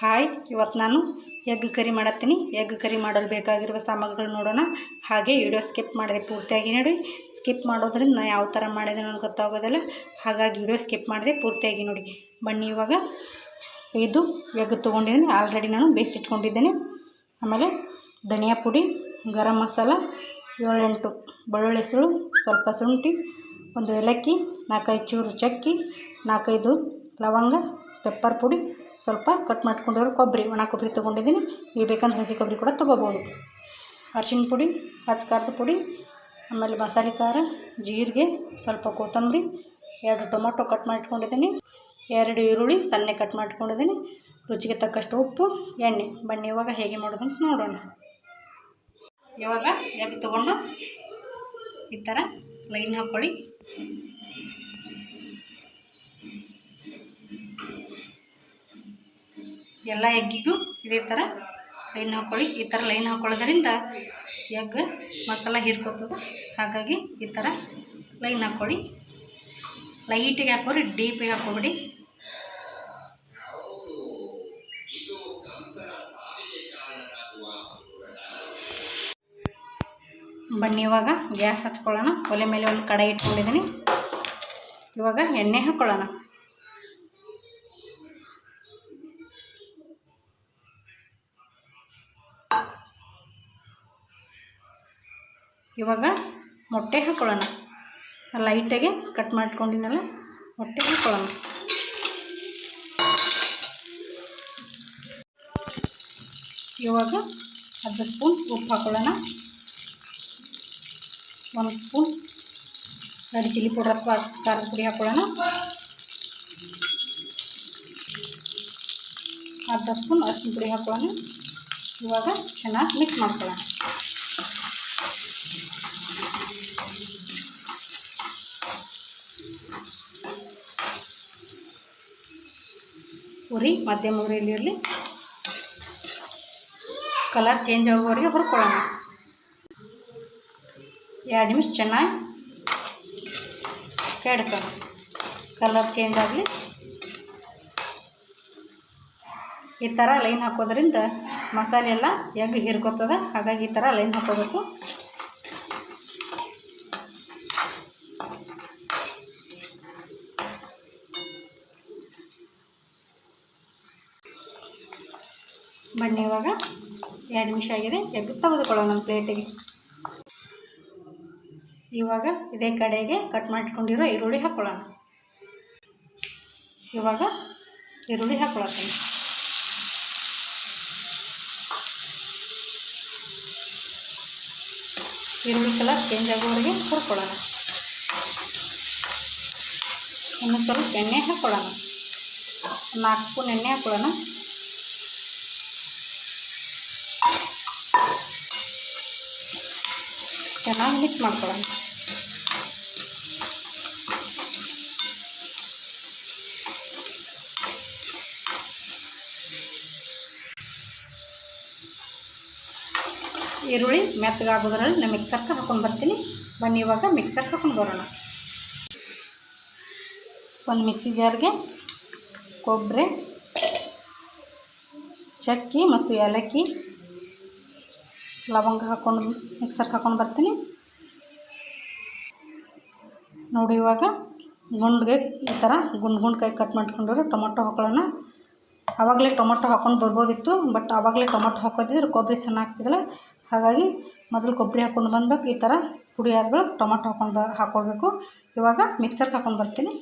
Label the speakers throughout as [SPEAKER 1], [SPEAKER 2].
[SPEAKER 1] Hi ಇವತ್ತು ನಾನು egg curry ಮಾಡತ್ತೀನಿ. Egg curry ಮಾಡಲು ಬೇಕಾಗಿರುವ ಸಾಮಗ್ರಿಗಳು ನೋಡೋಣ. ಹಾಗೆ ವಿಡಿಯೋ ಸ್ಕಿಪ್ ಮಾಡಿದೆ ಪೂರ್ತಿಯಾಗಿ ನೋಡಿ. ಸ್ಕಿಪ್ ಮಾಡೋದ್ರಿಂದ ನಾನು ಯಾವ ಥರ ಮಾಡಿದೆ ನನಗೆ ಗೊತ್ತಾಗೋದಿಲ್ಲ. ಹಾಗಾಗಿ ವಿಡಿಯೋ ಸ್ಕಿಪ್ ಮಾಡಿದೆ ಪೂರ್ತಿಯಾಗಿ ನೋಡಿ. ಬನ್ನಿ ಇವಾಗ. ಇದು ಎಗ್ ತೊಗೊಂಡಿದ್ದೀನಿ. ಆಲ್ರೆಡಿ ನಾನು ಬೇಯಿಸಿಟ್ಕೊಂಡಿದ್ದೇನೆ ಆಮೇಲೆ ಧನಿಯಾ ಪುಡಿ, ಗರಂ ಮಸಾಲ, ಏಳೆಂಟು ಬೆಳ್ಳುಳ್ಳಿ ಸುಳು ಸ್ವಲ್ಪ ಶುಂಠಿ, ಒಂದು ಏಲಕ್ಕಿ, ನಾಲ್ಕೈದು ಚೂರು ಚಕ್ಕಿ, ನಾಲ್ಕೈದು ಲವಂಗ ಪೆಪ್ಪರ್ ಪುಡಿ ಸ್ವಲ್ಪ ಕಟ್ ಮಾಡ್ಕೊಂಡಿರೋ ಕೊಬ್ಬರಿ, ಒಣ ಕೊಬ್ಬರಿ ತೊಗೊಂಡಿದ್ದೀನಿ. ನೀವು ಬೇಕಂದ್ರೆ ಹಸಿ ಕೊಬ್ಬರಿ ಕೂಡ ತೊಗೋಬೋದು. ಅರ್ಶಿಣ ಪುಡಿ ಖಾರದ ಪುಡಿ, ಆಮೇಲೆ ಮಸಾಲೆ ಖಾರ, ಜೀರಿಗೆ, ಸ್ವಲ್ಪ ಕೊತ್ತಂಬರಿ, ಎರಡು ಟೊಮೊಟೊ ಕಟ್ ಮಾಡಿಟ್ಕೊಂಡಿದ್ದೀನಿ ಎರಡು ಈರುಳ್ಳಿ ಸಣ್ಣ ಕಟ್ ಮಾಡ್ಕೊಂಡಿದ್ದೀನಿ. ರುಚಿಗೆ ತಕ್ಕಷ್ಟು ಉಪ್ಪು, ಎಣ್ಣೆ. ಬನ್ನಿ, ಇವಾಗ ಹೇಗೆ ಮಾಡೋದು ಅಂತ ನೋಡೋಣ. ಇವಾಗ ಎಗ್ ತೊಗೊಂಡು ಈ ಥರ ಲೈನ್ ಹಾಕ್ಕೊಳ್ಳಿ ಎಲ್ಲ ಎಗ್ಗಿಗೂ ಇದೇ ಥರ ಲೈನ್ ಹಾಕ್ಕೊಳ್ಳಿ ಈ ಥರ ಲೈನ್ ಹಾಕ್ಕೊಳ್ಳೋದ್ರಿಂದ ಎಗ್ ಮಸಾಲ ಹೀರ್ಕೊತದೆ. ಹಾಗಾಗಿ ಈ ಥರ ಲೈನ್ ಹಾಕ್ಕೊಳ್ಳಿ ಲೈಟಿಗೆ ಹಾಕೋರಿ ಡೀಪಿಗೆ ಹಾಕೋಬಿಡಿ. ಬನ್ನಿ, ಇವಾಗ ಗ್ಯಾಸ್ ಹಚ್ಕೊಳ್ಳೋಣ. ಒಲೆ ಮೇಲೆ ಒಂದು ಕಡಾಯಿ ಇಟ್ಕೊಂಡಿದ್ದೀನಿ. ಇವಾಗ ಎಣ್ಣೆ ಹಾಕ್ಕೊಳ್ಳೋಣ ಇವಾಗ ಮೊಟ್ಟೆ ಹಾಕ್ಕೊಳ್ಳೋಣ ಲೈಟಾಗೆ ಕಟ್ ಮಾಡ್ಕೊಂಡಿನಲ್ಲ, ಮೊಟ್ಟೆ ಹಾಕ್ಕೊಳ್ಳೋಣ ಇವಾಗ ಅರ್ಧ ಸ್ಪೂನ್ ಉಪ್ಪು ಹಾಕ್ಕೊಳ್ಳೋಣ ಒಂದು ಸ್ಪೂನ್ ರೆಡ್ ಚಿಲ್ಲಿ ಪೌಡರ್ ಖಾರದ ಪುಡಿ ಹಾಕ್ಕೊಳ್ಳೋಣ ಅರ್ಧ ಸ್ಪೂನ್ ಅರಿಶಿನ ಪುಡಿ ಹಾಕ್ಕೊಳ್ಳೋಣ ಇವಾಗ ಚೆನ್ನಾಗಿ ಮಿಕ್ಸ್ ಮಾಡ್ಕೊಳ್ಳೋಣ. ಉರಿ ಮಧ್ಯಮ ಉರಿಯಲ್ಲಿ ಇರಲಿ. ಕಲರ್ ಚೇಂಜ್ ಆಗೋವರೆಗೆ ಹುರ್ಕೊಳ್ಳೋಣ. ಎರಡು ನಿಮಿಷ ಚೆನ್ನಾಗಿ ಕೆಡಿಸೋಣ. ಕಲರ್ ಚೇಂಜ್ ಆಗಲಿ. ಈ ಥರ ಲೈನ್ ಹಾಕೋದ್ರಿಂದ ಮಸಾಲೆ ಎಲ್ಲ ಎಗ್ ಹಿರ್ಕೋತದೆ, ಹಾಗಾಗಿ ಈ ಥರ ಲೈನ್ ಹಾಕೋಬೇಕು. ಬನ್ನಿ ಇವಾಗ. ಎರಡು ನಿಮಿಷ ಆಗಿದೆ. ಎದ್ದು ತೆಗೆದುಕೊಳ್ಳೋಣ ನಮ್ಮ ಪ್ಲೇಟಿಗೆ. ಇವಾಗ ಇದೇ ಕಡೆಗೆ ಕಟ್ ಮಾಡಿಕೊಂಡಿರೋ ಈರುಳ್ಳಿ ಹಾಕ್ಕೊಳ್ಳೋಣ ಇವಾಗ ಈರುಳ್ಳಿ ಹಾಕ್ಕೊಳತ್ತೀನಿ ಈರುಳ್ಳಿ ಕಲರ್ ಚೇಂಜ್ ಆಗೋವರೆಗೆ ಹುರ್ಕೊಳ್ಳೋಣ. ಇನ್ನು ಸ್ವಲ್ಪ ಎಣ್ಣೆ ಹಾಕ್ಕೊಳ್ಳೋಣ ನಾಲ್ಕು ಸ್ಪೂನ್ ಎಣ್ಣೆ ಹಾಕ್ಕೊಳ್ಳೋಣ ಚೆನ್ನಾಗಿ ಮಿಕ್ಸ್ ಮಾಡ್ಕೊಳ್ಳೋಣ. ಈರುಳ್ಳಿ ಮೆತ್ತಗಾಗೋದ್ರಲ್ಲಿ ನಾನು ಮಿಕ್ಸರ್ಗೆ ಹಾಕೊಂಡು ಬರ್ತೀನಿ. ಬನ್ನಿ, ಇವಾಗ ಮಿಕ್ಸರ್ಗೆ ಹಾಕೊಂಡು ಬರೋಣ. ಒಂದು ಮಿಕ್ಸಿ ಜಾರ್ಗೆ ಕೊಬ್ಬರಿ, ಚಕ್ಕಿ ಮತ್ತು ಏಲಕ್ಕಿ ಲವಂಗ ಹಾಕ್ಕೊಂಡು ಮಿಕ್ಸರ್ಗೆ ಹಾಕ್ಕೊಂಡು ಬರ್ತೀನಿ. ನೋಡಿ ಇವಾಗ, ಗುಂಡ್ಗೆ ಈ ಥರ ಗುಂಡು ಕೈ ಕಟ್ ಮಾಡ್ಕೊಂಡಿರೋ ಟೊಮೊಟೊ ಹಾಕೊಳ್ಳೋಣ ಆವಾಗಲೇ ಟೊಮೊಟೊ ಹಾಕ್ಕೊಂಡು ಬರ್ಬೋದಿತ್ತು ಬಟ್ ಆವಾಗಲೇ ಟೊಮೊಟೊ ಹಾಕೋದಿದ್ರೆ ಕೊಬ್ಬರಿ ಸಣ್ಣ ಹಾಗಾಗಿ ಮೊದಲು ಕೊಬ್ಬರಿ ಹಾಕ್ಕೊಂಡು ಬಂದ್ಬೇಕು, ಈ ಥರ ಪುಡಿ ಆದ್ಮೇಲೆ ಟೊಮೊಟೊ ಹಾಕೊಂಡು ಬ ಹಾಕ್ಕೊಳ್ಬೇಕು ಇವಾಗ ಮಿಕ್ಸರ್ಗೆ ಹಾಕೊಂಡು ಬರ್ತೀನಿ.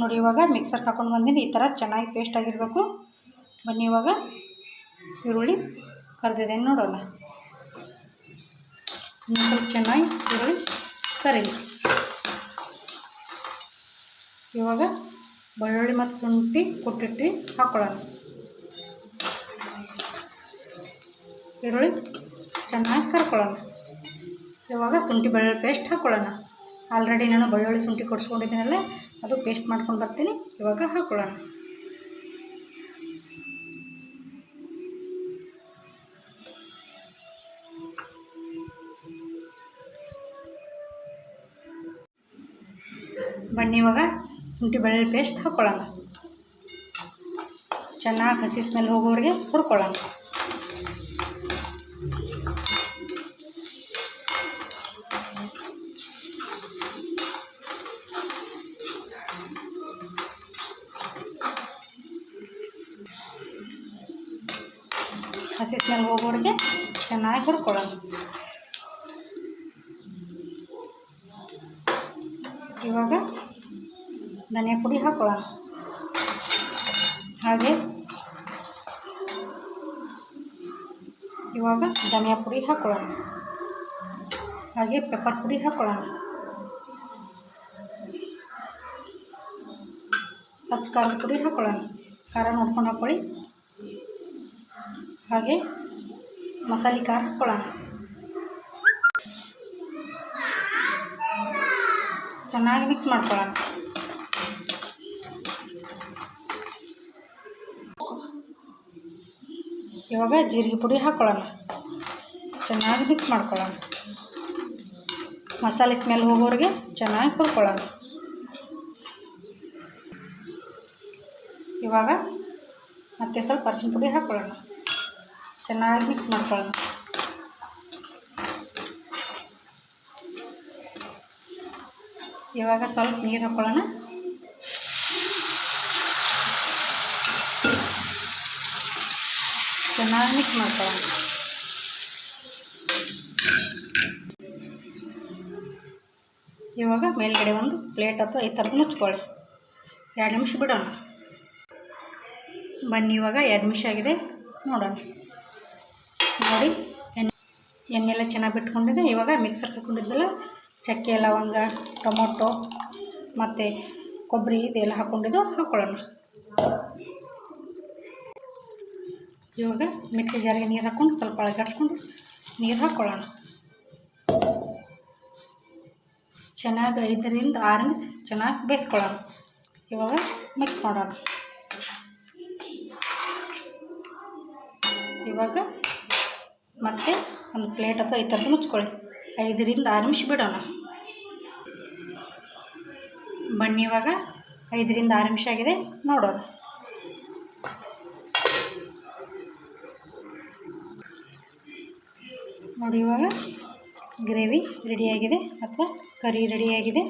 [SPEAKER 1] ನೋಡಿ ಇವಾಗ ಮಿಕ್ಸರ್ಗೆ ಹಾಕೊಂಡು ಬಂದೀನಿ, ಈ ಥರ ಚೆನ್ನಾಗಿ ಪೇಸ್ಟ್ ಆಗಿರಬೇಕು. ಬನ್ನಿ ಇವಾಗ. ಈರುಳ್ಳಿ ಕರೆದಿದೆ ನೋಡೋಣ. ಸ್ವಲ್ಪ ಚೆನ್ನಾಗಿ ಈರುಳ್ಳಿ ಕರೀಲಿ. ಇವಾಗ ಬೆಳ್ಳುಳ್ಳಿ ಮತ್ತು ಶುಂಠಿ ಕೊಟ್ಟಿಟ್ಟು ಹಾಕ್ಕೊಳ್ಳೋಣ ಈರುಳ್ಳಿ ಚೆನ್ನಾಗಿ ಕರ್ಕೊಳ್ಳೋಣ. ಇವಾಗ ಶುಂಠಿ ಬೆಳ್ಳುಳ್ಳಿ ಪೇಸ್ಟ್ ಹಾಕ್ಕೊಳ್ಳೋಣ ಆಲ್ರೆಡಿ ನಾನು ಬೆಳ್ಳುಳ್ಳಿ ಶುಂಠಿ ಕೊಡಿಸ್ಕೊಂಡಿದ್ದೀನಲ್ಲ, ಅದು ಪೇಸ್ಟ್ ಮಾಡ್ಕೊಂಡು ಬರ್ತೀನಿ. ಇವಾಗ ಹಾಕ್ಕೊಳ್ಳೋಣ ಬನ್ನಿ ಇವಾಗ ಶುಂಠಿ ಬೆಳ್ಳುಳ್ಳಿ ಪೇಸ್ಟ್ ಹಾಕ್ಕೊಳ್ಳೋಣ ಚೆನ್ನಾಗಿ ಹಸಿ ಸ್ಮೆಲ್ ಹೋಗೋವರೆಗೆ ಹುರ್ಕೊಳ್ಳೋಣ. ಹಸಿ ಸ್ಮೆಲ್ ಹೋಗೋವರೆಗೆ ಚೆನ್ನಾಗಿ ಹುರ್ಕೊಳ್ಳೋಣ. ಇವಾಗ ಧನಿಯಾ ಪುಡಿ ಹಾಕೊಳ್ಳೋಣ ಹಾಗೆ ಇವಾಗ ಧನಿಯಾ ಪುಡಿ ಹಾಕೊಳ್ಳೋಣ ಹಾಗೆ ಪೆಪ್ಪರ್ ಪುಡಿ ಹಾಕೊಳ್ಳೋಣ ಹಚ್ಚ ಖಾರದ ಪುಡಿ ಹಾಕೊಳ್ಳೋಣ ಖಾರ ನೋಡ್ಕೊಂಡು ಹಾಕ್ಕೊಳ್ಳಿ ಹಾಗೆ ಮಸಾಲೆ ಖಾರ ಹಾಕ್ಕೊಳ್ಳೋಣ ಚೆನ್ನಾಗಿ ಮಿಕ್ಸ್ ಮಾಡ್ಕೊಳ್ಳೋಣ ಇವಾಗ ಜೀರಿಗೆ ಪುಡಿ ಹಾಕ್ಕೊಳ್ಳೋಣ ಚೆನ್ನಾಗಿ ಮಿಕ್ಸ್ ಮಾಡ್ಕೊಳ್ಳೋಣ. ಮಸಾಲೆ ಸ್ಮೆಲ್ ಹೋಗೋರಿಗೆ ಚೆನ್ನಾಗಿ ಹುರ್ಕೊಳ್ಳೋಣ. ಇವಾಗ ಮತ್ತೆ ಸ್ವಲ್ಪ ಅರಿಶಿನ ಪುಡಿ ಹಾಕ್ಕೊಳ್ಳೋಣ ಚೆನ್ನಾಗಿ ಮಿಕ್ಸ್ ಮಾಡ್ಕೊಳ್ಳೋಣ. ಇವಾಗ ಸ್ವಲ್ಪ ನೀರು ಹಾಕ್ಕೊಳ್ಳೋಣ ಚೆನ್ನಾಗಿ ಮಿಕ್ಸ್ ಮಾಡ್ಕೊಳ್ಳೋಣ. ಇವಾಗ ಮೇಲ್ಗಡೆ ಒಂದು ಪ್ಲೇಟ್ ಅಥವಾ ಈ ಥರದ್ದು ಮುಚ್ಕೊಳ್ಳಿ. ಎರಡು ನಿಮಿಷ ಬಿಡೋಣ. ಬನ್ನಿ, ಇವಾಗ ಎರಡು ನಿಮಿಷ ಆಗಿದೆ. ನೋಡೋಣ. ನೋಡಿ, ಎಣ್ಣೆ ಎಲ್ಲ ಚೆನ್ನಾಗಿ ಬಿಟ್ಕೊಂಡಿದೆ. ಇವಾಗ ಮಿಕ್ಸರ್ ಹಾಕೊಂಡಿದ್ದೆಲ್ಲ ಚಕ್ಕೆ, ಲವಂಗ, ಟೊಮೊಟೊ, ಮತ್ತು ಕೊಬ್ಬರಿ, ಇದೆಲ್ಲ ಹಾಕ್ಕೊಂಡಿದ್ದು ಹಾಕ್ಕೊಳ್ಳೋಣ ಇವಾಗ ಮಿಕ್ಸಿ ಜಾರಿಗೆ ನೀರು ಹಾಕ್ಕೊಂಡು ಸ್ವಲ್ಪ ಅಳಗಡ್ಸ್ಕೊಂಡು ನೀರು ಹಾಕ್ಕೊಳ್ಳೋಣ ಚೆನ್ನಾಗಿ ಐದರಿಂದ ಆರು ನಿಮಿಷ ಚೆನ್ನಾಗಿ ಬೇಯಿಸ್ಕೊಳ್ಳೋಣ. ಇವಾಗ ಮಿಕ್ಸ್ ಮಾಡೋಣ. ಇವಾಗ ಮತ್ತೆ ಒಂದು ಪ್ಲೇಟ್ ಅಥವಾ ಈ ಥರದ್ದು ಮುಚ್ಕೊಳ್ಳಿ. ಐದರಿಂದ ಆರು ನಿಮಿಷ ಬಿಡೋಣ. ಬನ್ನಿ ಇವಾಗ ಐದರಿಂದ ಆರು ನಿಮಿಷ ಆಗಿದೆ, ನೋಡೋಣ. ನೋಡಿ ಇವಾಗ ಗ್ರೇವಿ ರೆಡಿಯಾಗಿದೆ ಅಥವಾ ಕರಿ ರೆಡಿಯಾಗಿದೆ.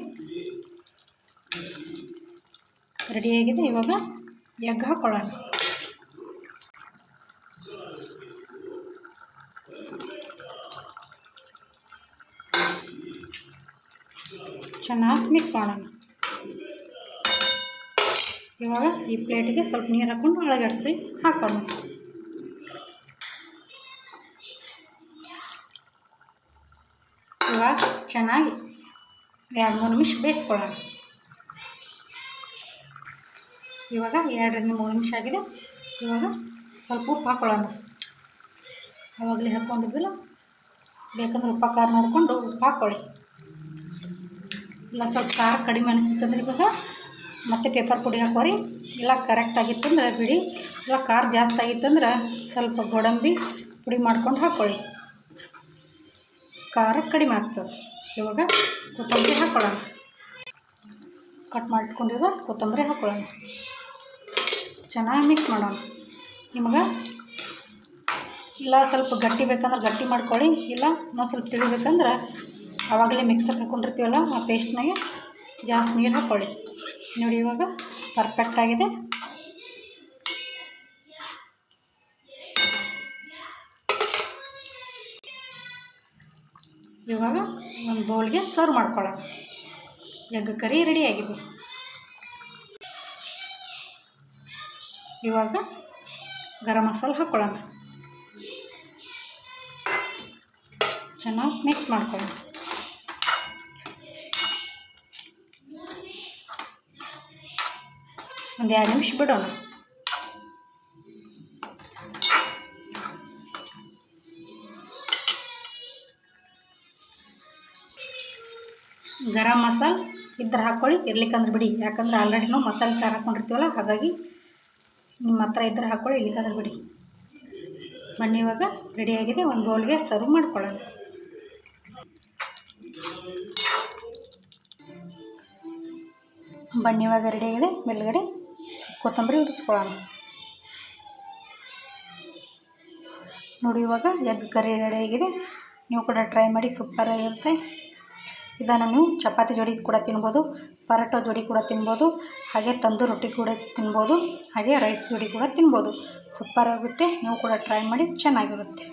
[SPEAKER 1] ರೆಡಿಯಾಗಿದೆ, ಇವಾಗ ಎಗ್ ಹಾಕ್ಕೊಳ್ಳೋಣ ಚೆನ್ನಾಗಿ ಮಿಕ್ಸ್ ಮಾಡೋಣ. ಇವಾಗ ಈ ಪ್ಲೇಟಿಗೆ ಸ್ವಲ್ಪ ನೀರು ಹಾಕ್ಕೊಂಡು ಒಳಗಡಿಸಿ ಹಾಕೋಣ. ಇವಾಗ ಚೆನ್ನಾಗಿ ಎರಡು, ಮೂರು ನಿಮಿಷ ಬೇಯಿಸ್ಕೊಳ್ಳೋಣ. ಇವಾಗ ಎರಡರಿಂದ ಮೂರು ನಿಮಿಷ ಆಗಿದೆ. ಇವಾಗ ಸ್ವಲ್ಪ ಉಪ್ಪು ಹಾಕ್ಕೊಳ್ಳೋಣ ಆವಾಗಲೇ ಹಾಕ್ಕೊಂಡಿದ್ವಲ್ಲ ಬೇಕಂದ್ರೆ ಉಪ್ಪು ಖಾರ ಮಾಡಿಕೊಂಡು ಉಪ್ಪು ಹಾಕ್ಕೊಳ್ಳಿ ಇಲ್ಲ, ಸ್ವಲ್ಪ ಖಾರ ಕಡಿಮೆ ಅನಿಸ್ತಂದ್ರೆ ಇವಾಗ ಮತ್ತೆ ಪೇಪರ್ ಪುಡಿ ಹಾಕೋರಿ ಇಲ್ಲ ಕರೆಕ್ಟ್ ಆಗಿತ್ತಂದ್ರೆ ಬಿಡಿ. ಇಲ್ಲ, ಖಾರ ಜಾಸ್ತಿ ಆಗಿತ್ತಂದ್ರೆ ಸ್ವಲ್ಪ ಗೋಡಂಬಿ ಪುಡಿ ಮಾಡ್ಕೊಂಡು ಹಾಕ್ಕೊಳ್ಳಿ ಖಾರ ಕಡಿಮೆ ಆಗ್ತದೆ. ಇವಾಗ ಕೊತ್ತಂಬರಿ ಹಾಕ್ಕೊಳ್ಳೋಣ ಕಟ್ ಮಾಡಿಟ್ಕೊಂಡಿರೋ ಕೊತ್ತಂಬರಿ ಹಾಕ್ಕೊಳ್ಳೋಣ ಚೆನ್ನಾಗಿ ಮಿಕ್ಸ್ ಮಾಡೋಣ. ನಿಮಗೆ ಇಲ್ಲ ಸ್ವಲ್ಪ ಗಟ್ಟಿ ಬೇಕಂದ್ರೆ ಗಟ್ಟಿ ಮಾಡ್ಕೊಳ್ಳಿ, ಇಲ್ಲ ನಾವು ಸ್ವಲ್ಪ ತಿಳಿಬೇಕಂದ್ರೆ ಆವಾಗಲೇ ಮಿಕ್ಸರ್ಗೆ ಹಾಕ್ಕೊಂಡಿರ್ತೀವಲ್ಲ ಆ ಪೇಸ್ಟ್ನಾಗೆ ಜಾಸ್ತಿ ನೀರು ಹಾಕ್ಕೊಳ್ಳಿ ನೋಡಿ ಇವಾಗ ಪರ್ಫೆಕ್ಟ್ ಆಗಿದೆ. ಇವಾಗ ಒಂದು ಬೌಲ್ಗೆ ಸರ್ವ್ ಮಾಡ್ಕೊಳ್ಳೋಣ. ಎಗ್ ಕರಿ ರೆಡಿಯಾಗಿದೆ ಇವಾಗ ಗರಂ ಮಸಾಲ ಹಾಕ್ಕೊಳ್ಳೋಣ ಚೆನ್ನಾಗಿ ಮಿಕ್ಸ್ ಮಾಡ್ಕೊಳ್ಳೋಣ. ಒಂದು ಎರಡು ನಿಮಿಷ ಬಿಡೋಣ. ಗರಂ ಮಸಾಲ ಇದ್ರೆ ಹಾಕ್ಕೊಳ್ಳಿ. ಇರ್ಲಿಕ್ಕಂದ್ರೆ ಬಿಡಿ. ಯಾಕಂದ್ರೆ ಆಲ್ರೆಡಿ ನಾವು ಮಸಾಲೆ ಖಾರ ಹಾಕ್ಕೊಂಡಿರ್ತೀವಲ್ಲ ಹಾಗಾಗಿ ನಿಮ್ಮ ಹತ್ರ ಇದ್ರೆ ಹಾಕ್ಕೊಳ್ಳಿ, ಇರ್ಲಿಕ್ಕಂದ್ರೆ ಬಿಡಿ. ಬನ್ನಿ, ಇವಾಗ ರೆಡಿಯಾಗಿದೆ ಒಂದು ಬೌಲ್ಗೆ ಸರ್ವ್ ಮಾಡ್ಕೊಳ್ಳೋಣ. ಬನ್ನಿ, ಇವಾಗ ರೆಡಿಯಾಗಿದೆ ಮೇಲ್ಗಡೆ ಕೊತ್ತಂಬರಿ ಉರಿಸ್ಕೊಳ್ಳೋಣ ನೋಡಿ, ಇವಾಗ ಎಗ್ ಕರಿ ರೆಡಿಯಾಗಿದೆ ನೀವು ಕೂಡ ಟ್ರೈ ಮಾಡಿ ಸೂಪರಾಗಿರುತ್ತೆ ಇದನ್ನು ನೀವು ಚಪಾತಿ ಜೋಡಿ ಕೂಡ ತಿನ್ಬೋದು, ಪರೋಟ ಜೋಡಿ ಕೂಡ ತಿನ್ಬೋದು, ಹಾಗೆ ತಂದೂರಿ ರೊಟ್ಟಿ ಕೂಡ ತಿನ್ಬೋದು, ಹಾಗೆ ರೈಸ್ ಜೋಡಿ ಕೂಡ ತಿನ್ಬೋದು. ಸೂಪರಾಗುತ್ತೆ ನೀವು ಕೂಡ ಟ್ರೈ ಮಾಡಿ ಚೆನ್ನಾಗಿರುತ್ತೆ.